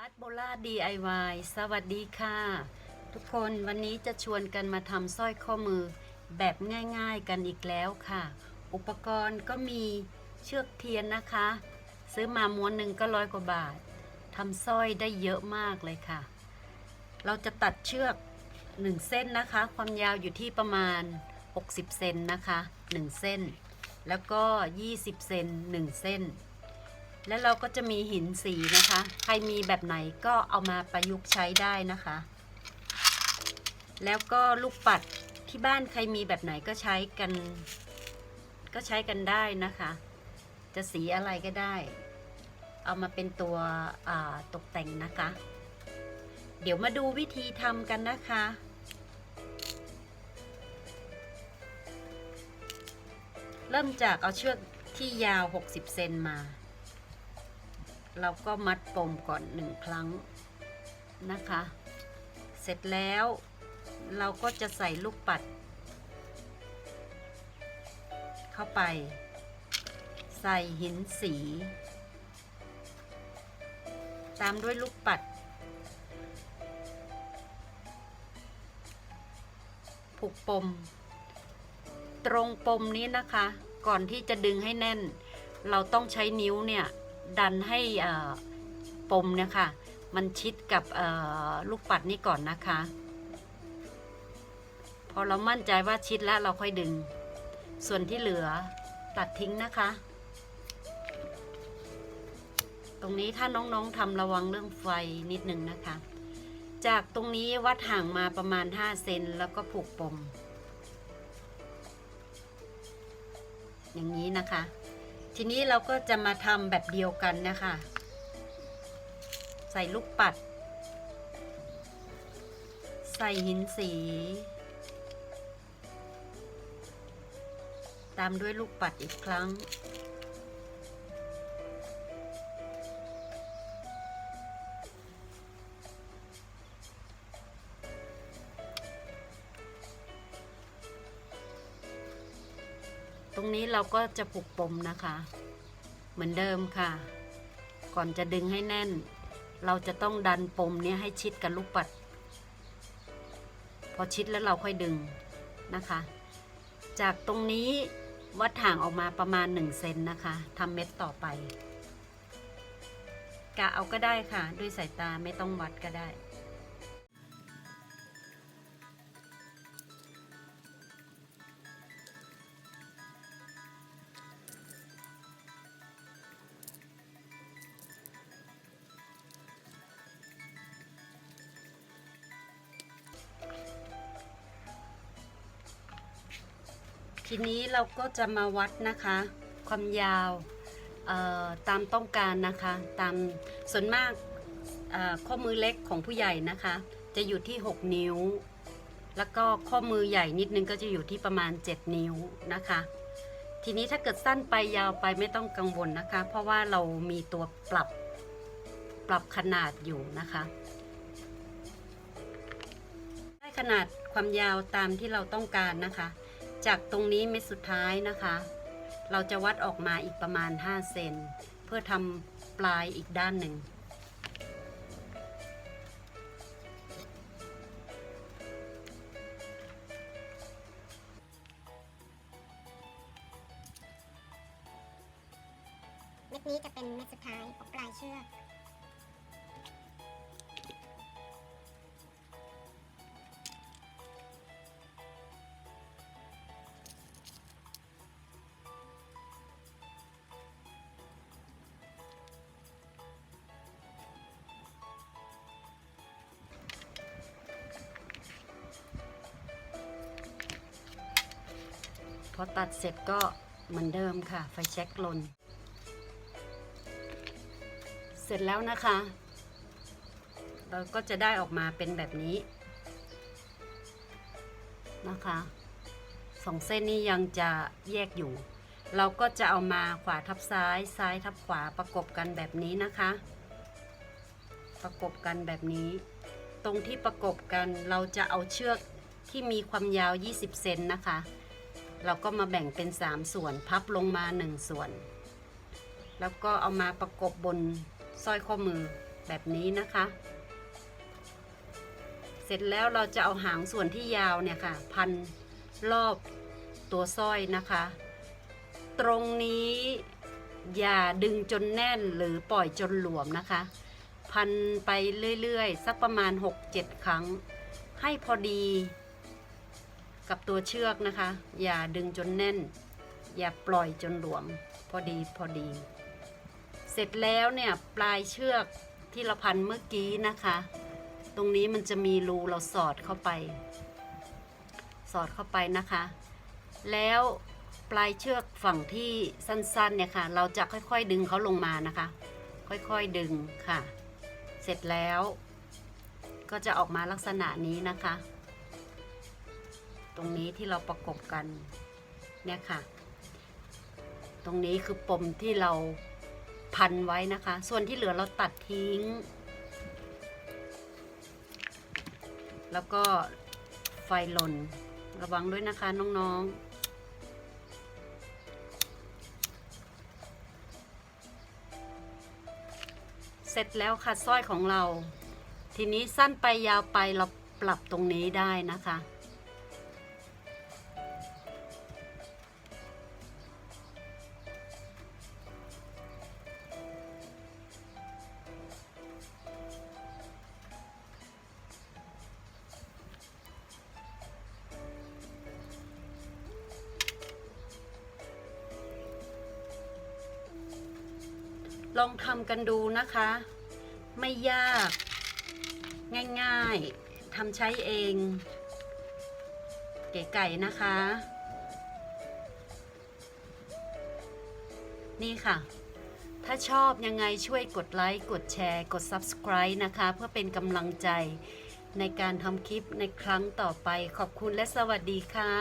อาร์ตโบล่า DIY สวัสดีค่ะ ทุกคนวันนี้จะชวนกันมาทำสร้อยข้อมือแบบง่ายๆกันอีกแล้วค่ะ อุปกรณ์ก็มีเชือกเทียนนะคะ ซื้อมาม้วนหนึ่งก็ร้อยกว่าบาททำสร้อยได้เยอะมากเลยค่ะ เราจะตัดเชือก 1 เส้นนะคะ ความยาวอยู่ที่ประมาณ 60 เซนนะคะ 1 เส้น แล้วก็ 20 เซน1 เส้น แล้วเราก็จะมีหินสีนะคะ ใครมีแบบไหนก็เอามาประยุกต์ใช้ได้นะคะ แล้วก็ลูกปัดที่บ้านใครมีแบบไหนก็ใช้กัน ก็ใช้กันได้นะคะ จะสีอะไรก็ได้ เอามาเป็นตัวตกแต่งนะคะ เดี๋ยวมาดูวิธีทำกันนะคะเริ่มจากเอาเชือกที่ยาว 60 เซนมา เราก็มัดปมก่อนหนึ่งครั้งนะคะ เสร็จแล้วเราก็จะใส่ลูกปัด เข้าไป ใส่หินสี ตามด้วยลูกปัด ผูกปม ตรงปมนี้นะคะ ก่อนที่จะดึงให้แน่น เราต้องใช้นิ้วเนี่ย ดันให้ปมเนี่ยค่ะมันชิดกับลูกปัดนี้ก่อนนะคะ พอเรามั่นใจว่าชิดแล้วเราค่อยดึง ส่วนที่เหลือตัดทิ้งนะคะ ตรงนี้ถ้าน้องๆทำระวังเรื่องไฟนิดนึงนะคะ จากตรงนี้วัดห่างมาประมาณ 5 เซนแล้วก็ผูกปม อย่างนี้นะคะ ทีนี้เราก็จะมาทำแบบเดียวกันนะคะ ใส่ลูกปัด ใส่หินสี ตามด้วยลูกปัดอีกครั้ง ตรงนี้เราก็จะผูกปมนะคะ เหมือนเดิมค่ะ ก่อนจะดึงให้แน่น เราจะต้องดันปมนี้ให้ชิดกับลูกปัด พอชิดแล้วเราค่อยดึงนะคะ จากตรงนี้วัดห่างออกมาประมาณ1เซนนะคะทำเม็ดต่อไปกะเอาก็ได้ค่ะ ด้วยสายตาไม่ต้องวัดก็ได้ ทีนี้เราก็จะมาวัดนะคะ ความยาวตามต้องการนะคะ ตามส่วนมากข้อมือเล็กของผู้ใหญ่นะคะ จะอยู่ที่ 6 นิ้ว แล้วก็ข้อมือใหญ่นิดนึงก็จะอยู่ที่ประมาณ 7 นิ้วนะคะ ทีนี้ถ้าเกิดสั้นไปยาวไปไม่ต้องกังวลนะคะ เพราะว่าเรามีตัวปรับปรับขนาดอยู่นะคะ ได้ขนาดความยาวตามที่เราต้องการนะคะ จากตรงนี้เม็ดสุดท้ายนะคะ เราจะวัดออกมาอีกประมาณ 5 เซน เพื่อทำปลายอีกด้านหนึ่ง เม็ดนี้จะเป็นเม็ดสุดท้ายของปลายเชือก พอตัดเสร็จก็เหมือนเดิมค่ะ ไฟแช็กลน เสร็จแล้วนะคะ เราก็จะได้ออกมาเป็นแบบนี้นะคะสองเส้นนี้ยังจะแยกอยู่ เราก็จะเอามาขวาทับซ้าย ซ้ายทับขวาประกบกันแบบนี้นะคะ ประกบกันแบบนี้ ตรงที่ประกบกันเราจะเอาเชือกที่มีความยาว 20 เซนนะคะ เราก็มาแบ่งเป็น 3 ส่วน พับลงมา 1 ส่วน แล้วก็เอามาประกบบนสร้อยข้อมือแบบนี้นะคะ เสร็จแล้วเราจะเอาหางส่วนที่ยาวเนี่ยค่ะ พันรอบตัวสร้อยนะคะ ตรงนี้อย่าดึงจนแน่นหรือปล่อยจนหลวมนะคะ พันไปเรื่อยๆ สักประมาณ 6-7 ครั้ง ให้พอดี กับตัวเชือกนะคะ อย่าดึงจนแน่น อย่าปล่อยจนหลวม พอดีพอดี เสร็จแล้วเนี่ยปลายเชือกที่เราพันเมื่อกี้นะคะ ตรงนี้มันจะมีรูเราสอดเข้าไป สอดเข้าไปนะคะ แล้วปลายเชือกฝั่งที่สั้นๆเนี่ยค่ะ เราจะค่อยๆดึงเขาลงมานะคะ ค่อยๆดึงค่ะ เสร็จแล้ว ก็จะออกมาลักษณะนี้นะคะ ตรงนี้ที่เราประกบกันเนี่ยค่ะ ตรงนี้คือปมที่เราพันไว้นะคะ ส่วนที่เหลือเราตัดทิ้ง แล้วก็ไฟหล่น ระวังด้วยนะคะน้องๆเสร็จแล้วค่ะสร้อยของเรา ทีนี้สั้นไปยาวไปเราปรับตรงนี้ได้นะคะ ลองทำกันดูนะคะ ไม่ยาก ง่ายๆทำใช้เอง เก๋ไก่นะคะ นี่ค่ะ ถ้าชอบยังไงช่วยกดไลค์ กดแชร์ กด Subscribe นะคะ เพื่อเป็นกำลังใจในการทำคลิปในครั้งต่อไปขอบคุณและสวัสดีค่ะ